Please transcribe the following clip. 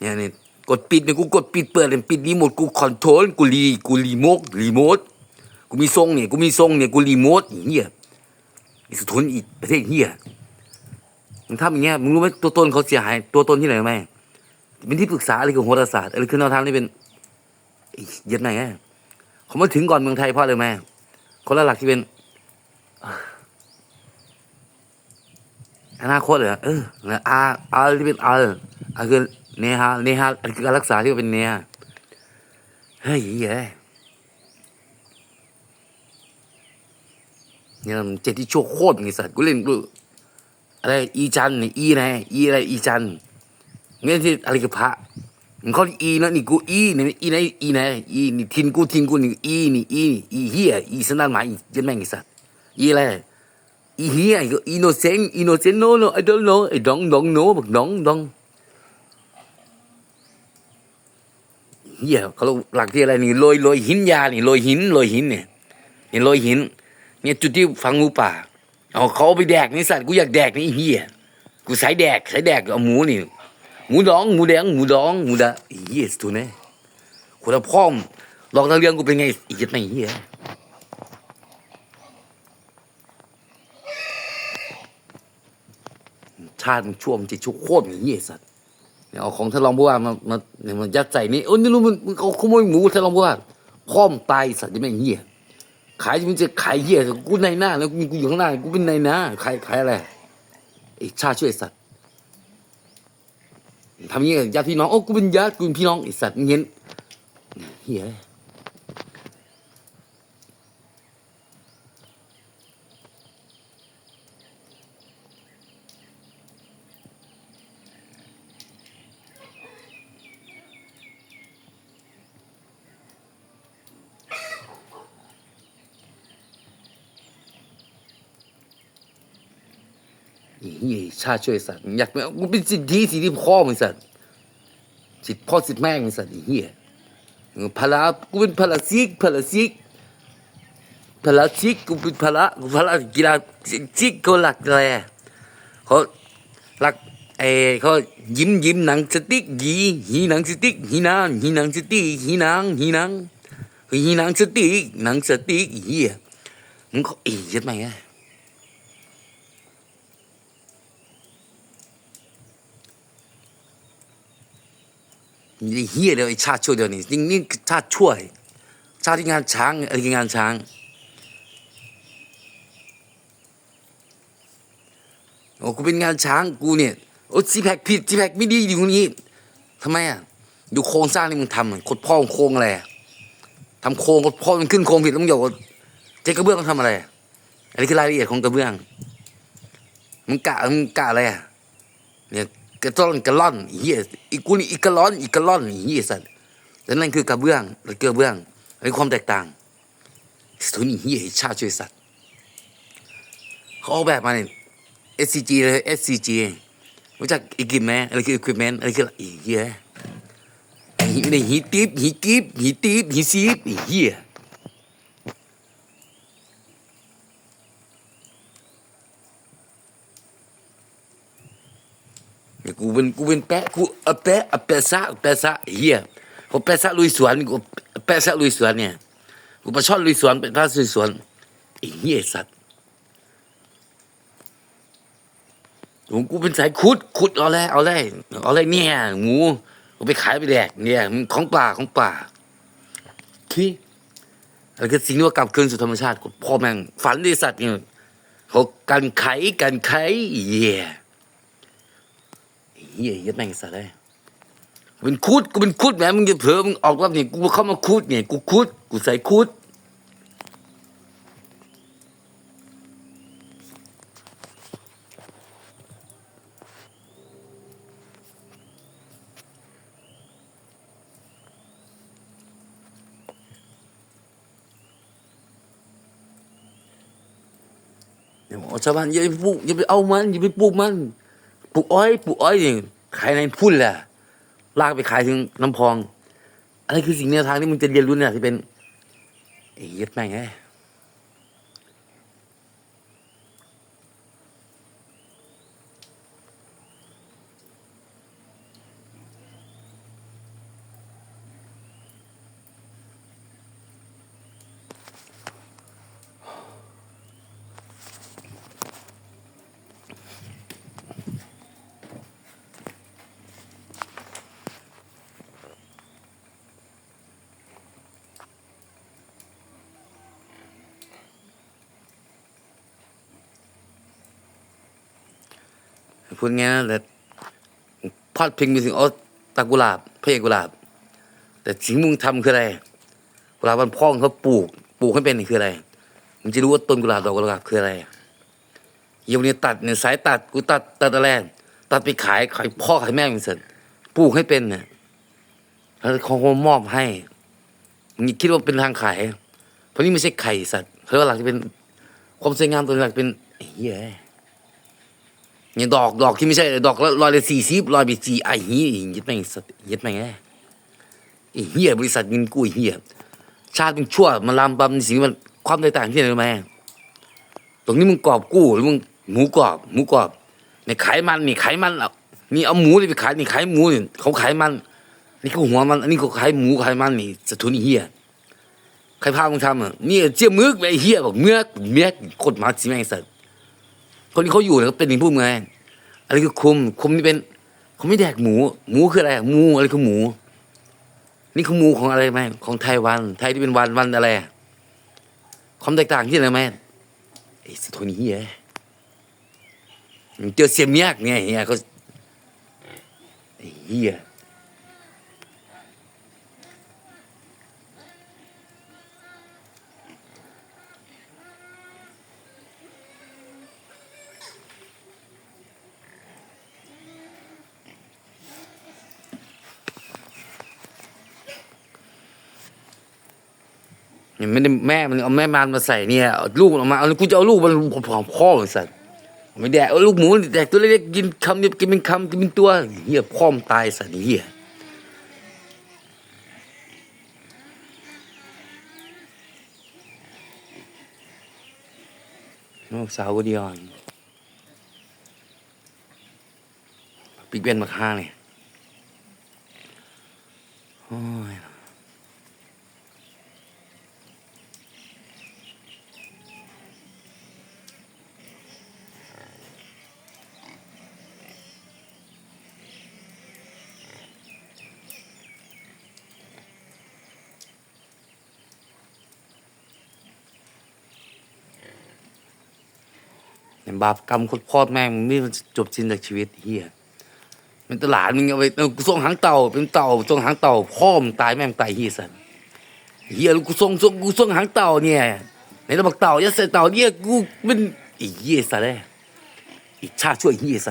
เนี่ยนี่กดปิดเนี่ยกูกดปิดเปิดเนี่ยปิดรีโมทกูคอนโทรลกูรีกูรีโมทรีโมทกูมีทรงเนี่ยกูมีทรงเนี่ยกูรีโมทอีเหี้ยอีสุทนอีกประเทศเหี้ยมึงทำอย่างเงี้ยมึงรู้ไหมตัวตนเขาเสียหายตัวตนที่ไหนไหมเป็นที่ปรึกษาอะไรกับโหราศาสตร์อะไรคือแนวทางที่เป็นเยัดไหนฮะเขามาถึงก่อนเมืองไทยเพราะอะไรไหมคนละหลักที่เป็นอนาคตเหรอเออแล้วอาอาที่เป็นอาอาคือ เนฮาเนฮาอันคือการรักษาที่ว่าเป็นเนฮาเฮ้ยเหี้เนี่ยมันเจ็ดที่โชคโคตรไงสัตว์กูเล่นกูอะไรอีจันนี่อีไหนอีอะไรอีจันเงี้ยที่อะไรกับพระมันเขาอีนะนี่กูอีนี่อีไหนอีไหนอีนี่ทินกูทินกูนี่อีนี่อีนี่อีเฮียอีสนานหมายอีเจันแม่งไงสัตว์อีอะไรอีเฮียอินโนเซนอินโนเซนต์ no no I don't know I don't don't know บอก don't don't เฮียเขาหลักที่อะไรนี่โรยโรยหินยานี่โรยหินโรยหินเนี่ยนี่ยโรยหิน เนี่ยจุดที่ฝังงูป่าเอาเขาไปแดกนี่สัตว์กูอยากแดกนี่เฮียกูสายแดกสายแดกเอาหมูนี่หมูดองหมูแดงหมูดองหมูดะเฮียสตัวเนี่ยคนละพ่อมลองทางเรื่องกูเป็นไงอีกยัดไม่เฮียชาติมันชั่วมันจะชั่วโคตรอย่างนี้ไอ้สัตว์ เนี่ยเอาของทดลองผู้ว่ามามาเนี่ยมันยัดใส่นี่โอ้ยนี่รู้มันมันเอาขโมยหมูทดลองผู้ว่าพ่อมตายสัตว์จะไม่เหี้ยขายมันจะขายเหี้ยกูในหน้าแล้วกูอยู่ข้างหน้ากูเป็นในหน้าขายขายอะไรไอ้ชาช่วยสัตว์ทำอย่างนี้กับญาติพี่น้องโอ้กูเป็นญาติกูเป็นพี่น้องไอ้สัตว์เงี้ยเหี้ย เหี้ยชาติช่วยสัตว์อยากเป็นกูเป็นสิทธิสิทธิพ่อมึงสัตว์สิทธิพ่อสิทธิแม่มึงสัตว์ไอ้เหี้ยพละกูเป็นพละซิกพละซิกพละซิกกูเป็นพละกูพละกีฬาซิกเขาหลักอะไรเขาหลักไอ้เขายิ้มยิ้มหนังสติ๊กหีหีหนังสติ๊กหีนางหีหนังสติ๊กหีนางหีนางหีหนังสติ๊กหนังสติ๊กเหี้ยมึงเขาอ้เหี้ยัดไหมอะ นี่เฮียเดียวไอ้ชาติชั่วเดียวนี่นี่นี่ชาติชั่วชาติที่งานช้างอะไรคืองานช้างโอ้กูเป็นงานช้างกูเนี่ยโอ้ซีแพคผิดซีแพคไม่ดีอยู่ตรงนี้ทำไมอะดูโครงสร้างที่มึงทำอะกดพ่อโครงอะไรทำโครงกดพ่อมันขึ้นโครงผิดแล้วมึงบอกเจ๊กระเบื้องต้องทำอะไรอะอันนี้คือรายละเอียดของกระเบื้องมึงกะมึงกะอะไรอะเนี่ย กระต้อนกระล่อนเฮียอีกูนี่อีกระล่อนอีกระล่อนเฮียสัตว์แล้วนั่นคือกระเบื้องหรือกระเบื้องอันนี้ความแตกต่างสุนี่เฮียชาช่วยสัตว์เขาออกแบบมาเนี่ย SCG เลย SCG รู้จักอีกิมไหมอะไรคือ equipment อะไรคืออีเฮียไอ้หีนี่หีติบหีกิบหีติบหีซีบเฮีย เนี่ย กูเป็นกูเป็นแปะกูเอาแปะเอาแปะซะเอาแปะซะเฮียพอแปะซะลุยสวนกูแปะซะลุยสวนเนี่ยกูปลาช่อนลุยสวนเป็นพระลุยสวนไอ้เฮียสัตว์ผมกูเป็นสายขุดขุดเอาเลยเอาเลยเอาเลยเนี่ยหมูกูไปขายไปแดกเนี่ยมันของป่าของป่าที่อะไรคือสิ่งที่ว่ากลับคืนสู่ธรรมชาติพ่อแม่งฝันดิสัตว์เนี่ยเขากันไขกันไขเหี้ยเฮียยัดแม่งสัตว์เลยเป็นคุดกูเป็นคุดแหมมึงจะเผลอมึงออกว่าเนี่ยกูเข้ามาคุดเนี่ยกูคุดกูใส่คุดเดี๋ยวกชาวบ้านอย่าไปปลูกอย่าไปเอามันอย่าไปปลูกมันปลูกอ้อยปลูกอ้อยเนี่ย ขายในพุ่นแหละ ลากไปขายถึงน้ำพอง อะไรคือสิ่งแนวทางที่มึงจะเรียนรู้เนี่ยที่เป็นไอ้เย็ดแม่งไง พูดง่ายนะแต่พอดพิงไปถึงออตากุหลาบพระเอกกุหลาบ แต่สิ่งมึงทำคืออะไรกุหลาบมันพ่องเขาปลูก ปลูกให้เป็นคืออะไรมึงจะรู้ว่าต้นกุหลาบดอกกุหลาบคืออะไรเดี๋ยวนี้ตัดเนี่ยสายตัดกูตัดตัดอะไรตัดไปขายขายพ่อขายแม่มึงเสร็จปลูกให้เป็นเนี่ยแล้วเขามอบให้มึงคิดว่าเป็นทางขายเพราะนี่ไม่ใช่ไข่สัตว์เขาเรียกว่าหลักจะเป็นความสวยงามตัวหลักเป็นไอ้เหี้ย นี่ยดอกดอกที่ไม่ใช่ดอกละร้อยละสี่สิบร้อยไปสี่ไอ้เหี้ยยึดแม่งสัตว์ยึดแม่งไงไอ้เหี้ยบริษัทเงินกู้ไอ้เหี้ยชาติมึงชั่วมันลามปำสิ่งมันความแตกต่างที่ไหนรู้ไหมตรงนี้มึงกอบกู้หรือมึงหมูกรอบหมูกรอบเนี่ยขายมันนี่ขายมันเอานี่เอาหมูนี่ไปขายนี่ขายหมูนี่เขาขายมัน นี่เขาหัวมันอันนี้เขาขายหมูขายมันนี่สะทุนเหี้ยใครพามึงทำอะนี่เจี๊ยมึกไอ้เหี้ยบอกเมือกเมือกโคตรหมาสิแม่งสัตว์ คนที่เขาอยู่เนี่ยเขาเป็นอย่งพวกมึงไงอะไรคือคุม คุมนี่เป็นเขาไม่แดกหมู หมูคืออะไรหมูอะไรคือหมู นี่คือหมูของอะไรไหมของไทยวัน ไทยที่เป็นวันวันอะไรความแตกต่างที่ไหนไหมไอ้สะทุนไอ้เหี้ยเจอเสียมียกเนี่ยไอ้เหี้ยเขาเหี้ย ยังไม่ได้แม่มันเอาแม่มันมาใส่เนี่ยเอาลูกออกมาเอากูจะเอาลูกมันผอมพ่อเหมันสัตว์ไม่แดกเอาลูกหมูแดกตัวเล็กๆกินคำเดียวกินเป็นคำกินเป็นตัวเหี้ยพ่อมตายสัตว์เหี้ยน้องสาวกูเดียวปิกเบนมาฆ่าเนี่ย็นบาปกรรมคดพ่อแม่มึงไม่มันจบสิ้นจากชีวิตเฮียเป็นตลาดมึงเอาไปกูส่งหางเต่าเป็นเต่าส่งหางเต่าพ่อมึงตายแม่งตายเฮียสันเฮียกูส่งส่งกูส่งหางเต่าเนี่ยในระบบเต่ายัดใส่เต่าเนี่ยกูเป็นอีเฮียสันเลยอีชาช่วยเฮียสัน